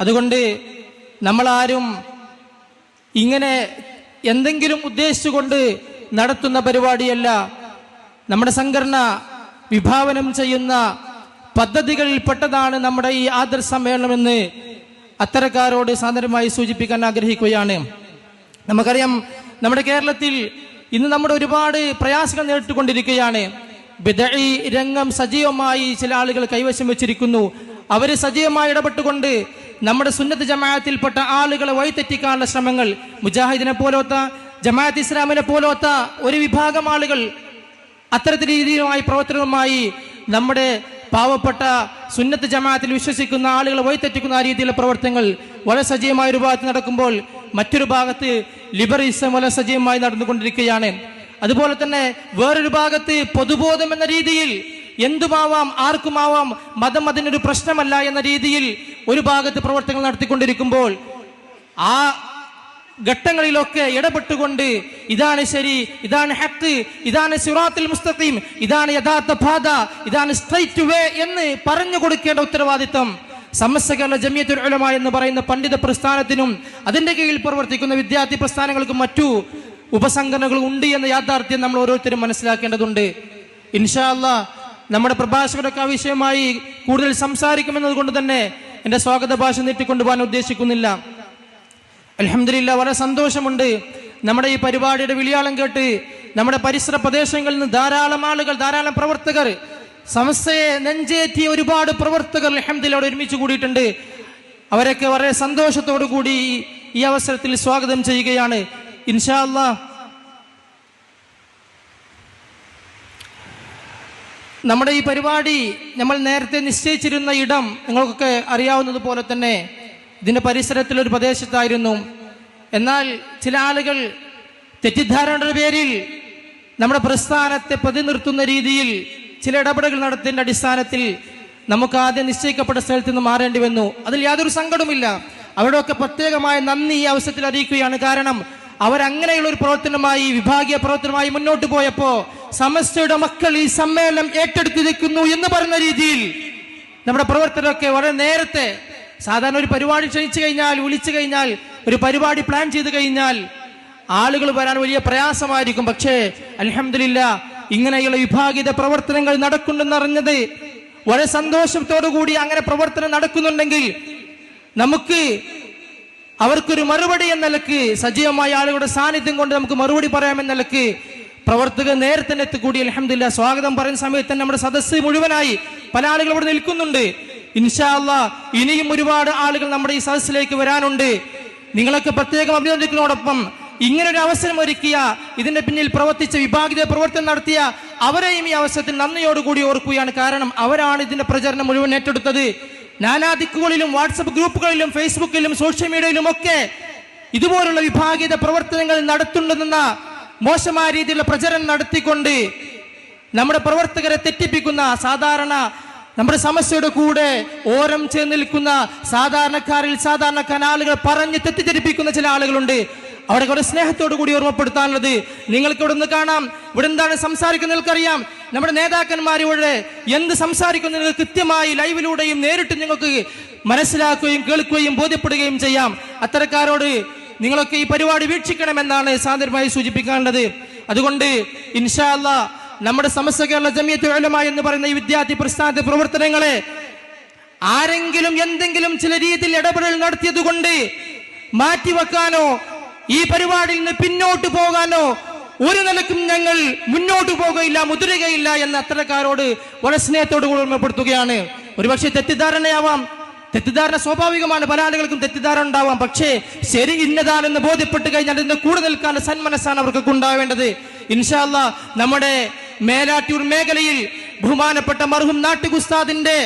അതുകൊണ്ട് നമ്മളാരും ഇങ്ങനെ എന്തെങ്കിലും ഉദ്ദേശിച്ചുകൊണ്ട് നടത്തുന്ന പരിപാടിയല്ല. നമ്മുടെ സംഘടന വിഭാവനം ചെയ്യുന്ന പദ്ധതികളിൽ പെട്ടതാണ് നമ്മുടെ ഈ ആദർ സമ്മേളനമെന്ന് അത്തരക്കാരോട് സാധാരണമായി സൂചിപ്പിക്കാൻ ആഗ്രഹിക്കുകയാണ്. നമുക്കറിയാം നമ്മുടെ കേരളത്തിൽ ഇന്ന് നമ്മുടെ ഒരുപാട് പ്രയാസങ്ങൾ നേരിട്ടുകൊണ്ടിരിക്കുകയാണ്. ബിദഴി രംഗം സജീവമായി ചില ആളുകൾ കൈവശം വെച്ചിരിക്കുന്നു. അവർ സജീവമായി ഇടപെട്ടുകൊണ്ട് നമ്മുടെ സുന്നത്ത് ജമാഅത്തിൽപ്പെട്ട ആളുകളെ വഴിതെറ്റിക്കാനുള്ള ശ്രമങ്ങൾ മുജാഹിദിനെ പോലോത്ത ജമാഅത്ത് ഇസ്ലാമിനെ പോലോത്ത ഒരു വിഭാഗം ആളുകൾ അത്തരത്തിൽ രീതിയിലുമായി പ്രവർത്തനവുമായി നമ്മുടെ പാവപ്പെട്ട സുന്നത്ത് ജമാഅത്തിൽ വിശ്വസിക്കുന്ന ആളുകളെ വഴിതെറ്റിക്കുന്ന ആ രീതിയിലുള്ള പ്രവർത്തനങ്ങൾ വളരെ സജീവമായ ഒരു ഭാഗത്ത് നടക്കുമ്പോൾ മറ്റൊരു ഭാഗത്ത് ലിബറിസം വളരെ സജീവമായി നടന്നുകൊണ്ടിരിക്കുകയാണ്. അതുപോലെ തന്നെ വേറൊരു ഭാഗത്ത് പൊതുബോധം എന്ന രീതിയിൽ എന്തുമാവാം ആർക്കുമാവാം മതം അതിനൊരു പ്രശ്നമല്ല എന്ന രീതിയിൽ ഒരു ഭാഗത്ത് പ്രവർത്തനങ്ങൾ നടത്തിക്കൊണ്ടിരിക്കുമ്പോൾ ആ ഘട്ടങ്ങളിലൊക്കെ ഇടപെട്ടുകൊണ്ട് ഇതാണ് ശരി ഇതാണ് ഹക്ക് ഇതാണ് സിറാത്തുൽ മുസ്തഖീം ഇതാണ് യഥാർത്ഥ പാത ഇതാണ് സ്ട്രൈറ്റ് വേ എന്ന് പറഞ്ഞു കൊടുക്കേണ്ട ഉത്തരവാദിത്തം. സമസ്ത കേരള ജമിയത്തുൽ ഉലമ എന്ന് പറയുന്ന പണ്ഡിത പ്രസ്ഥാനത്തിനും അതിന്റെ കീഴിൽ പ്രവർത്തിക്കുന്ന വിദ്യാർത്ഥി പ്രസ്ഥാനങ്ങൾക്കും മറ്റു ഉപസംഘടനകൾ ഉണ്ട് എന്ന യാഥാർത്ഥ്യം നമ്മൾ ഓരോരുത്തരും മനസ്സിലാക്കേണ്ടതുണ്ട്. ഇൻഷാ അല്ലാ നമ്മുടെ പ്രഭാഷകരൊക്കെ ആ വിഷയമായി കൂടുതൽ സംസാരിക്കുമെന്നതുകൊണ്ട് തന്നെ എന്റെ സ്വാഗത ഭാഷ നീട്ടിക്കൊണ്ടുപോകാൻ ഉദ്ദേശിക്കുന്നില്ല. അലഹമില്ല വളരെ സന്തോഷമുണ്ട്. നമ്മുടെ ഈ പരിപാടിയുടെ വിളിയാളം കേട്ട് നമ്മുടെ പരിസര പ്രദേശങ്ങളിൽ നിന്ന് ധാരാളം ആളുകൾ ധാരാളം പ്രവർത്തകർ സംസ്ഥയെ നെഞ്ചേറ്റിയ ഒരുപാട് പ്രവർത്തകർ അലഹമില്ല ഒരുമിച്ച് കൂടിയിട്ടുണ്ട്. അവരൊക്കെ വളരെ സന്തോഷത്തോടു കൂടി ഈ- അവസരത്തിൽ സ്വാഗതം ചെയ്യുകയാണ്. ഇൻഷാ അല്ലാ നമ്മുടെ ഈ പരിപാടി നമ്മൾ നേരത്തെ നിശ്ചയിച്ചിരുന്ന ഇടം നിങ്ങൾക്കൊക്കെ അറിയാവുന്നതുപോലെ തന്നെ ഇതിന്റെ പരിസരത്തിലൊരു പ്രദേശത്തായിരുന്നു. എന്നാൽ ചില ആളുകൾ തെറ്റിദ്ധാരണയുടെ പേരിൽ നമ്മുടെ പ്രസ്ഥാനത്തെ പ്രതിനിർത്തുന്ന രീതിയിൽ ചില ഇടപെടലുകൾ നടത്തിന്റെ അടിസ്ഥാനത്തിൽ നമുക്ക് ആദ്യം നിശ്ചയിക്കപ്പെട്ട സ്ഥലത്ത് നിന്ന് മാറേണ്ടി വന്നു. അതിൽ യാതൊരു സങ്കടമില്ല അവിടെയൊക്കെ പ്രത്യേകമായ നന്ദി ഈ അവസരത്തിൽ അറിയിക്കുകയാണ്. കാരണം അവരങ്ങനെയുള്ള ഒരു പ്രവർത്തനമായി വിഭാഗീയ പ്രവർത്തനമായി മുന്നോട്ട് പോയപ്പോ സമസ്തയുടെ മക്കൾ ഈ സമ്മേളനം ഏറ്റെടുത്തിരിക്കുന്നു എന്ന് പറയുന്ന രീതിയിൽ നമ്മുടെ പ്രവർത്തനമൊക്കെ വളരെ നേരത്തെ സാധാരണ ഒരു പരിപാടി ക്ഷണിച്ചു കഴിഞ്ഞാൽ വിളിച്ചു കഴിഞ്ഞാൽ ഒരു പരിപാടി പ്ലാൻ ചെയ്ത് കഴിഞ്ഞാൽ ആളുകൾ വരാൻ വലിയ പ്രയാസമായിരിക്കും. പക്ഷേ അലഹമില്ല ഇങ്ങനെയുള്ള വിഭാഗീയത പ്രവർത്തനങ്ങൾ നടക്കുന്നുണ്ടെന്നറിഞ്ഞത് വളരെ സന്തോഷത്തോടു കൂടി അങ്ങനെ പ്രവർത്തനം നടക്കുന്നുണ്ടെങ്കിൽ നമുക്ക് അവർക്കൊരു മറുപടി എന്ന നിലയ്ക്ക് സജീവമായ ആളുകളുടെ സാന്നിധ്യം കൊണ്ട് നമുക്ക് മറുപടി പറയാമെന്ന നിലയ്ക്ക് പ്രവർത്തകർ നേരത്തെ എത്തിക്കൂടി. അലഹമില്ല സ്വാഗതം പറയുന്ന സമയത്ത് തന്നെ നമ്മുടെ സദസ്സ് മുഴുവനായി പല ആളുകൾ ഇവിടെ നിൽക്കുന്നുണ്ട്. ഇൻഷാല്ല ഇനിയും ഒരുപാട് ആളുകൾ നമ്മുടെ ഈ സദസ്സിലേക്ക് വരാനുണ്ട്. നിങ്ങളൊക്കെ പ്രത്യേകം അഭിനന്ദിക്കുന്നതോടൊപ്പം ഇങ്ങനെ ഒരു അവസരം ഒരുക്കിയ ഇതിന്റെ പിന്നിൽ പ്രവർത്തിച്ച വിഭാഗീയ പ്രവർത്തനം നടത്തിയ അവരെയും ഈ അവസരത്തിൽ നന്ദിയോടുകൂടി ഓർക്കുകയാണ്. കാരണം അവരാണ് ഇതിന്റെ പ്രചരണം മുഴുവൻ ഏറ്റെടുത്തത്. നാനാ ദിക്കുകളിലും വാട്സപ്പ് ഗ്രൂപ്പുകളിലും ഫേസ്ബുക്കിലും സോഷ്യൽ മീഡിയയിലും ഒക്കെ ഇതുപോലുള്ള വിഭാഗീയത പ്രവർത്തനങ്ങൾ നടത്തുന്നുണ്ടെന്ന മോശമായ രീതിയിലുള്ള പ്രചരണം നടത്തിക്കൊണ്ട് നമ്മുടെ പ്രവർത്തകരെ തെറ്റിപ്പിക്കുന്ന സാധാരണ നമ്മുടെ സമസ്യയുടെ കൂടെ ഓരം ചേർന്ന് നിൽക്കുന്ന സാധാരണക്കാരിൽ സാധാരണക്കാരൻ ആളുകൾ പറഞ്ഞ് തെറ്റിദ്ധരിപ്പിക്കുന്ന ചില ആളുകളുണ്ട്. അവിടെ കുറെ സ്നേഹത്തോടു കൂടി ഓർമ്മപ്പെടുത്താനുള്ളത് നിങ്ങൾക്ക് ഇവിടെ നിന്ന് കാണാം. ഇവിടെ എന്താണ് സംസാരിക്കുന്നത് നിങ്ങൾക്കറിയാം. നമ്മുടെ നേതാക്കന്മാർ ഇവിടെ എന്ത് സംസാരിക്കുന്നു നിങ്ങൾ കൃത്യമായി ലൈവിലൂടെയും നേരിട്ട് നിങ്ങൾക്ക് മനസ്സിലാക്കുകയും കേൾക്കുകയും ബോധ്യപ്പെടുകയും ചെയ്യാം. അത്തരക്കാരോട് നിങ്ങളൊക്കെ ഈ പരിപാടി വീക്ഷിക്കണമെന്നാണ് സാന്ദ്രമായി സൂചിപ്പിക്കാനുള്ളത്. അതുകൊണ്ട് ഇൻഷാ അല്ലാ നമ്മുടെ സമസ്ത കേരള ജമിയത്ത് ഉലമ എന്ന് പറയുന്ന ഈ വിദ്യാർത്ഥി പ്രസ്ഥാനത്തെ പ്രവർത്തനങ്ങളെ ആരെങ്കിലും എന്തെങ്കിലും ചില രീതിയിൽ ഇടപെടൽ നടത്തിയത് കൊണ്ട് മാറ്റിവെക്കാനോ ഈ പരിപാടിയിൽ നിന്ന് പിന്നോട്ട് പോകാനോ ഒരു നിലക്കും ഞങ്ങൾ മുന്നോട്ട് പോകുകയില്ല മുതിരുകയില്ല എന്ന അത്തരക്കാരോട് വളരെ സ്നേഹത്തോട് ഓർമ്മപ്പെടുത്തുകയാണ്. ഒരുപക്ഷെ തെറ്റിദ്ധാരണയാവാം തെറ്റിദ്ധാരണ സ്വാഭാവികമാണ് പല ആളുകൾക്കും തെറ്റിദ്ധാരണ ഉണ്ടാവാം. പക്ഷേ ശരി ഇന്നതാണെന്ന് ബോധ്യപ്പെട്ട് കഴിഞ്ഞാൽ ഇതിന്റെ കൂടെ നിൽക്കാനുള്ള സന്മനസ്സാണ് അവർക്കൊക്കെ ഉണ്ടാവേണ്ടത്. ഇൻഷാല്ല നമ്മുടെ മേലാറ്റൂർ മേഖലയിൽ ബഹുമാനപ്പെട്ട മർഹും നാട്ടുകുസ്താദിന്റെ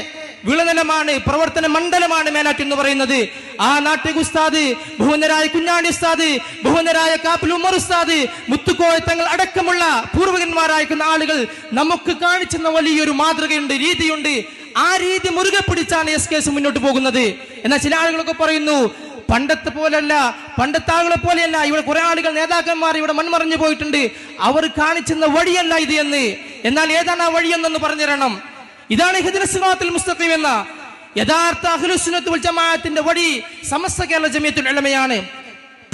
വിളനിലമാണ് പ്രവർത്തന മണ്ഡലമാണ് മേലാറ്റ് എന്ന് പറയുന്നത്. ആ നാട്ടുകുസ്താദ് ബഹുനരായ കുഞ്ഞാണി ഉസ്താദ് ബഹുനരായ കാപ്പിൽ ഉമ്മർ ഉസ്താദ് മുത്തുക്കോയ തങ്ങൾ അടക്കമുള്ള പൂർവികന്മാരായിരിക്കുന്ന ആളുകൾ നമുക്ക് കാണിച്ചെന്ന വലിയൊരു മാതൃകയുണ്ട് രീതിയുണ്ട്. ആ രീതി മുറുകെ പിടിച്ചാണ് എസ് കേസ് മുന്നോട്ട് പോകുന്നത്. എന്നാൽ ചില ആളുകളൊക്കെ പറയുന്നു പണ്ടത്തെ പോലല്ല പണ്ടത്തെ ആളുകളെ പോലെയല്ല. ഇവിടെ കുറെ ആളുകൾ നേതാക്കന്മാർ ഇവിടെ മൺമറഞ്ഞു പോയിട്ടുണ്ട്. അവർ കാണിച്ചെന്ന വഴിയല്ല ഇത് എന്ന്. എന്നാൽ ഏതാണ് ആ വഴിയെന്നൊന്ന് പറഞ്ഞു തരണം ഇതാണ് മുസ്തഖീം എന്ന യഥാർത്ഥ അഖിലുസുന്നത്ത് ജമാഅത്തിന്റെ വഴി സമസ്ത കേരള ജമിയത്തുൽ ഉലമയാണ്.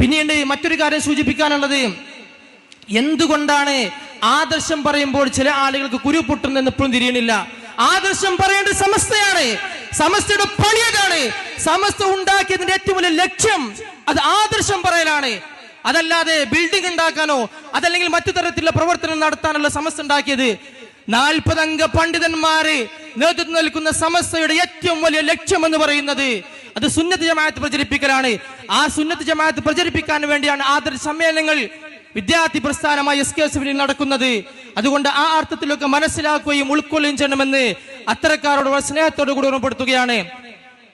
പിന്നീട് മറ്റൊരു കാര്യം സൂചിപ്പിക്കാനുള്ളത്. എന്തുകൊണ്ടാണ് ആദർശം പറയുമ്പോൾ ചില ആളുകൾക്ക് കുരു പൊട്ടുന്നെന്ന് എപ്പോഴും തിരിയണില്ല? ആദർശം പറയേണ്ട സമസ്തയാണ്. സമസ്തയുടെ പണി അതാണ് സമസ്ത ഉണ്ടാക്കിയതിന്റെ ഏറ്റവും വലിയ ലക്ഷ്യം അത് ആദർശം പറയലാണ്. അതല്ലാതെ ബിൽഡിംഗ് ഉണ്ടാക്കാനോ അതല്ലെങ്കിൽ മറ്റു തരത്തിലുള്ള പ്രവർത്തനം നടത്താനുള്ള സമസ്ത ഉണ്ടാക്കിയത് നാൽപ്പതംഗ പണ്ഡിതന്മാര് നേതൃത്വം നൽകുന്ന സമസ്തയുടെ ഏറ്റവും വലിയ ലക്ഷ്യം എന്ന് പറയുന്നത് അത് സുന്നത്ത് ജമാഅത്ത് പ്രചരിപ്പിക്കലാണ്. ആ സുന്നത്ത് ജമാഅത്ത് പ്രചരിപ്പിക്കാൻ വേണ്ടിയാണ് ആദർശ സമ്മേളനങ്ങൾ വിദ്യാർത്ഥി പ്രസ്ഥാനമായി എസ് കെ എസ് എഫിൽ നടക്കുന്നത്. അതുകൊണ്ട് ആ അർത്ഥത്തിലൊക്കെ മനസ്സിലാക്കുകയും ഉൾക്കൊള്ളുകയും ചെയ്യണമെന്ന് അത്തരക്കാരോട് സ്നേഹത്തോടു കൂടി ഓർമ്മപ്പെടുത്തുകയാണ്.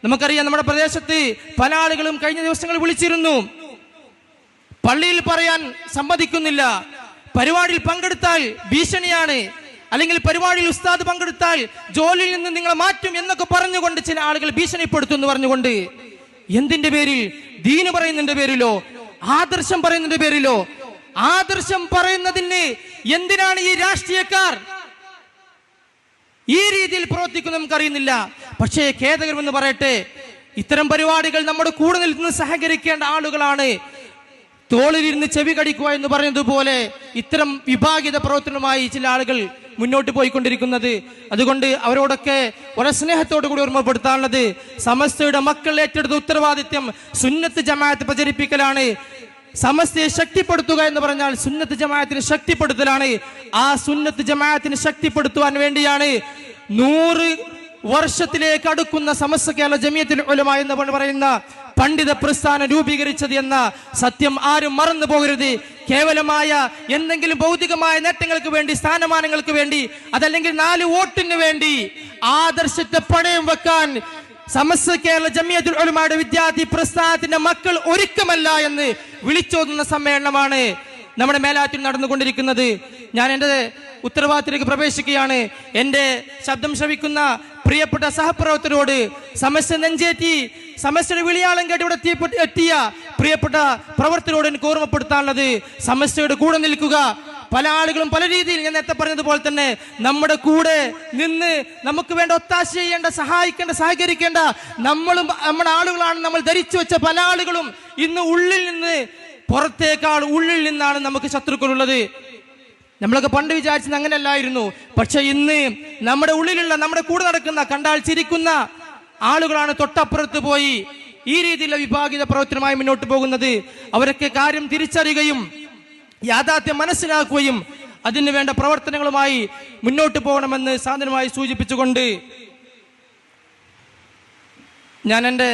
നമുക്കറിയാം നമ്മുടെ പ്രദേശത്ത് പല ആളുകളും കഴിഞ്ഞ ദിവസങ്ങൾ വിളിച്ചിരുന്നു. പള്ളിയിൽ പറയാൻ സമ്മതിക്കുന്നില്ല. പരിപാടിയിൽ പങ്കെടുത്താൽ ഭീഷണിയാണ്. അല്ലെങ്കിൽ പരിപാടിയിൽ ഉസ്താദ് പങ്കെടുത്താൽ ജോലിയിൽ നിന്ന് നിങ്ങളെ മാറ്റും എന്നൊക്കെ പറഞ്ഞുകൊണ്ട് ചില ആളുകൾ ഭീഷണിപ്പെടുത്തും എന്ന് പറഞ്ഞുകൊണ്ട്. എന്തിന്റെ പേരിൽ? ദീന് പറയുന്നതിന്റെ പേരിലോ? ആദർശം പറയുന്നതിന്റെ പേരിലോ? ആദർശം പറയുന്നതിന് എന്തിനാണ് ഈ രാഷ്ട്രീയക്കാർ ഈ രീതിയിൽ പ്രവർത്തിക്കുന്ന നമുക്കറിയുന്നില്ല. പക്ഷേ ഖേദകരമെന്ന് പറയട്ടെ ഇത്തരം പരിപാടികൾ നമ്മുടെ കൂടെ നിൽക്കുന്ന സഹകരിക്കേണ്ട ആളുകളാണ്. തോളിലിരുന്ന് ചെവി കടിക്കുക എന്ന് പറഞ്ഞതുപോലെ ഇത്തരം വിഭാഗിത പ്രവർത്തനവുമായി ചില ആളുകൾ മുന്നോട്ട് പോയിക്കൊണ്ടിരിക്കുന്നത്. അതുകൊണ്ട് അവരോടൊക്കെ വളരെ സ്നേഹത്തോടു കൂടി ഓർമ്മപ്പെടുത്താനുള്ളത് സമസ്തയുടെ മക്കൾ ഏറ്റെടുത്ത ഉത്തരവാദിത്യം സുന്നത്ത് ജമാഅത്ത് പ്രചരിപ്പിക്കലാണ്. സമസ്തയെ ശക്തിപ്പെടുത്തുക എന്ന് പറഞ്ഞാൽ സുന്നത്ത് ജമാഅത്തിന് ശക്തിപ്പെടുത്തലാണ്. ആ സുന്നത്ത് ജമാഅത്തിന് ശക്തിപ്പെടുത്തുവാൻ വേണ്ടിയാണ് നൂറ് വർഷത്തിലേക്ക് അടുക്കുന്ന സമസ്ത കേരള ജമിയത്തിൽ ഉലമ എന്ന് പറയുന്ന പണ്ഡിത പ്രസ്ഥാനം രൂപീകരിച്ചത് എന്ന സത്യം ആരും മറന്നു പോകരുത്. കേവലമായ എന്തെങ്കിലും ഭൗതികമായ നേട്ടങ്ങൾക്ക് വേണ്ടി സ്ഥാനമാനങ്ങൾക്ക് വേണ്ടി അതല്ലെങ്കിൽ നാല് വോട്ടിന് വേണ്ടി ആദർശത്തെ പണയം വെക്കാൻ സമസ്ത കേരള ജമിയത്തുൽ ഉലമയുടെ വിദ്യാർത്ഥി പ്രസ്ഥാനത്തിന്റെ മക്കൾ ഒരുക്കമല്ല എന്ന് വിളിച്ചോതുന്ന സമ്മേളനമാണ് നമ്മുടെ മേലാറ്റിൽ നടന്നുകൊണ്ടിരിക്കുന്നത്. ഞാൻ എന്റെ ഉത്തരവാദിത്തത്തിലേക്ക് പ്രവേശിക്കുകയാണ്. എന്റെ ശബ്ദം ശ്രവിക്കുന്ന പ്രിയപ്പെട്ട സഹപ്രവർത്തകരോട് സമസ്യ നെഞ്ചേറ്റി സമസ്യയുടെ വിളിയാളം കേട്ട് ഇവിടെ എത്തിയ പ്രിയപ്പെട്ട പ്രവർത്തകരോട് എനിക്ക് ഓർമ്മപ്പെടുത്താനുള്ളത്. സമസ്യയുടെ കൂടെ നിൽക്കുക. പല ആളുകളും പല രീതിയിൽ ഞാൻ നേരത്തെ പറഞ്ഞതുപോലെ തന്നെ നമ്മുടെ കൂടെ നിന്ന് നമുക്ക് വേണ്ട ഒത്താശ ചെയ്യേണ്ട സഹായിക്കേണ്ട സഹകരിക്കേണ്ട നമ്മളും നമ്മുടെ ആളുകളാണ് നമ്മൾ ധരിച്ചു വെച്ച പല ആളുകളും ഇന്ന് ഉള്ളിൽ നിന്ന് പുറത്തേക്കാൾ ഉള്ളിൽ നിന്നാണ് നമുക്ക് ശത്രുക്കളുള്ളത്. നമ്മളൊക്കെ പണ്ട് വിചാരിച്ചത് അങ്ങനെയല്ലായിരുന്നു. പക്ഷെ ഇന്ന് നമ്മുടെ ഉള്ളിലുള്ള നമ്മുടെ കൂടെ നടക്കുന്ന കണ്ടാൽ ചിരിക്കുന്ന ആളുകളാണ് തൊട്ടപ്പുറത്ത് പോയി ഈ രീതിയിലുള്ള വിഭാഗിത പ്രവർത്തനമായി മുന്നോട്ട് പോകുന്നത്. അവരൊക്കെ കാര്യം തിരിച്ചറിയുകയും യാഥാർത്ഥ്യം മനസ്സിലാക്കുകയും അതിന് വേണ്ട പ്രവർത്തനങ്ങളുമായി മുന്നോട്ട് പോകണമെന്ന് സാധനമായി സൂചിപ്പിച്ചുകൊണ്ട് ഞാൻ എന്റെ